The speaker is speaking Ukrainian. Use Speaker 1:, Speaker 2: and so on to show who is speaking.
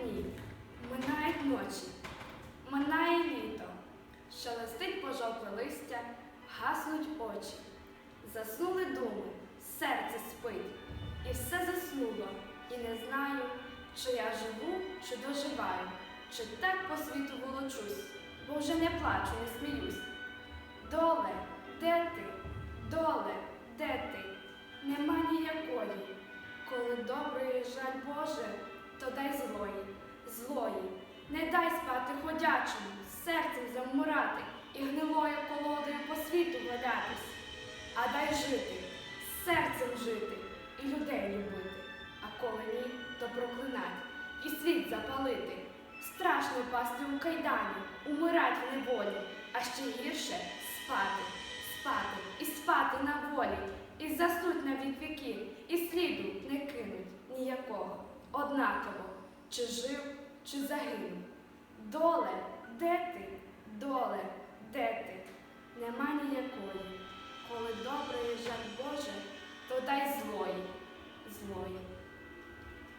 Speaker 1: дні, минають ночі, минає літо, шелестить пожовкле листя, гаснуть очі, заснули думи, серце спить, і все заснуло, і не знаю, чи я живу, чи доживаю, чи так по світу волочусь, бо вже не плачу, не сміюсь. Доле, де ти? Доле, де ти? Нема ніякої. Коли доброї жаль Боже, Не дай спати ходячому, серцем завмирати і гнилою колодою по світу валятись. А дай жити, серцем жити і людей любити. А коли ні, то проклинать і світ запалити. Страшно пасти у кайдані, умирать в неволі, а ще гірше спати, спати і спати на волі, і заснуть на вік віків, і сліду не кинуть ніякого, однаково, чи жив, чи загину. Доле, де ти? Доле, де ти? Нема ніякої. Коли добре Боже,